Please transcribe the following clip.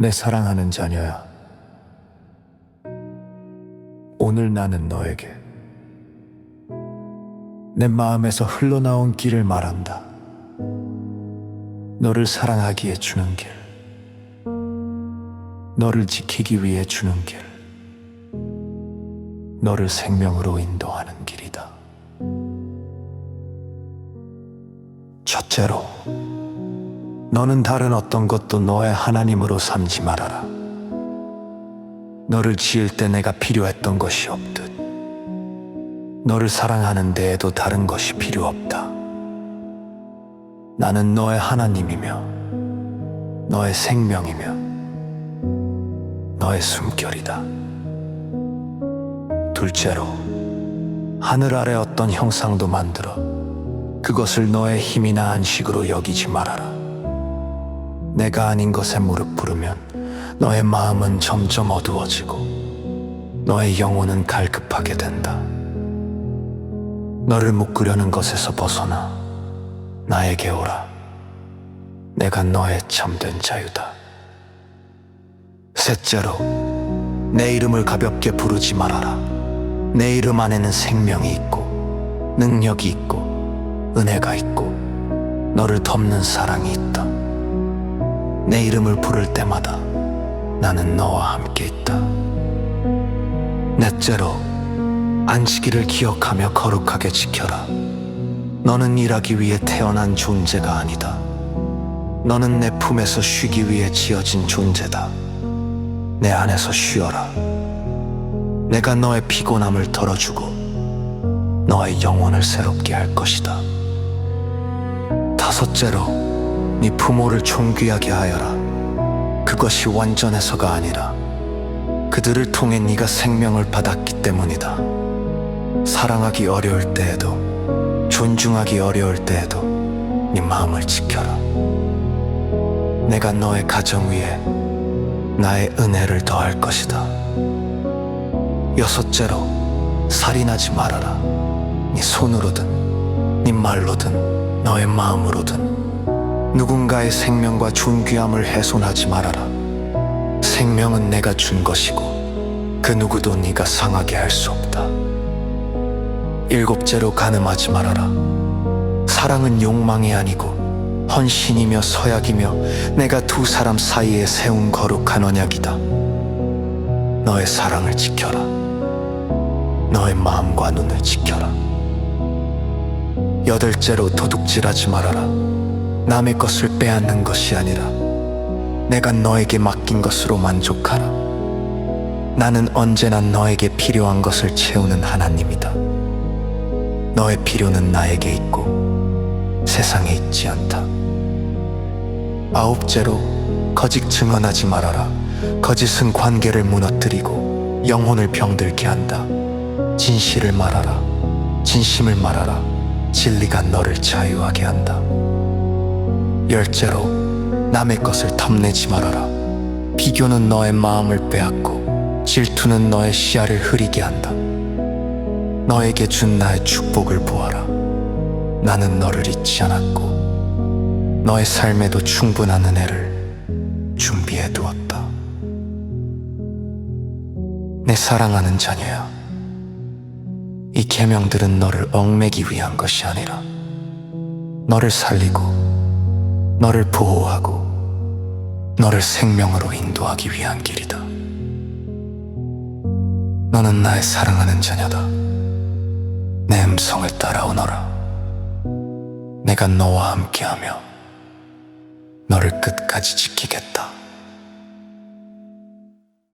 내 사랑하는 자녀야. 오늘 나는 너에게 내 마음에서 흘러나온 길을 말한다. 너를 사랑하기에 주는 길, 너를 지키기 위해 주는 길, 너를 생명으로 인도하는 길이다. 첫째로, 너는 다른 어떤 것도 너의 하나님으로 삼지 말아라. 너를 지을 때 내가 필요했던 것이 없듯, 너를 사랑하는 데에도 다른 것이 필요 없다. 나는 너의 하나님이며, 너의 생명이며, 너의 숨결이다. 둘째로, 하늘 아래 어떤 형상도 만들어 그것을 너의 힘이나 안식으로 여기지 말아라. 내가 아닌 것에 무릎 꿇으면 너의 마음은 점점 어두워지고 너의 영혼은 갈급하게 된다. 너를 묶으려는 것에서 벗어나 나에게 오라. 내가 너의 참된 자유다. 셋째로, 내 이름을 가볍게 부르지 말아라. 내 이름 안에는 생명이 있고, 능력이 있고, 은혜가 있고, 너를 덮는 사랑이 있다. 내 이름을 부를 때마다 나는 너와 함께 있다. 넷째로, 안식일을 기억하며 거룩하게 지켜라. 너는 일하기 위해 태어난 존재가 아니다. 너는 내 품에서 쉬기 위해 지어진 존재다. 내 안에서 쉬어라. 내가 너의 피곤함을 덜어주고 너의 영혼을 새롭게 할 것이다. 다섯째로, 네 부모를 존귀하게 하여라. 그것이 완전해서가 아니라 그들을 통해 네가 생명을 받았기 때문이다. 사랑하기 어려울 때에도 존중하기 어려울 때에도 네 마음을 지켜라. 내가 너의 가정 위에 나의 은혜를 더할 것이다. 여섯째로 살인하지 말아라. 네 손으로든 네 말로든 너의 마음으로든 누군가의 생명과 존귀함을 훼손하지 말아라. 생명은 내가 준 것이고 그 누구도 네가 상하게 할 수 없다. 일곱째로 가늠하지 말아라. 사랑은 욕망이 아니고 헌신이며 서약이며 내가 두 사람 사이에 세운 거룩한 언약이다. 너의 사랑을 지켜라. 너의 마음과 눈을 지켜라. 여덟째로 도둑질하지 말아라. 남의 것을 빼앗는 것이 아니라 내가 너에게 맡긴 것으로 만족하라. 나는 언제나 너에게 필요한 것을 채우는 하나님이다. 너의 필요는 나에게 있고 세상에 있지 않다. 아홉째로 거짓 증언하지 말아라. 거짓은 관계를 무너뜨리고 영혼을 병들게 한다. 진실을 말하라. 진심을 말하라. 진리가 너를 자유하게 한다. 열째로 남의 것을 탐내지 말아라. 비교는 너의 마음을 빼앗고 질투는 너의 시야를 흐리게 한다. 너에게 준 나의 축복을 보아라. 나는 너를 잊지 않았고 너의 삶에도 충분한 은혜를 준비해 두었다. 내 사랑하는 자녀야. 이 계명들은 너를 얽매기 위한 것이 아니라 너를 살리고 너를 보호하고 너를 생명으로 인도하기 위한 길이다. 너는 나의 사랑하는 자녀다. 내 음성을 따라오너라. 내가 너와 함께하며 너를 끝까지 지키겠다.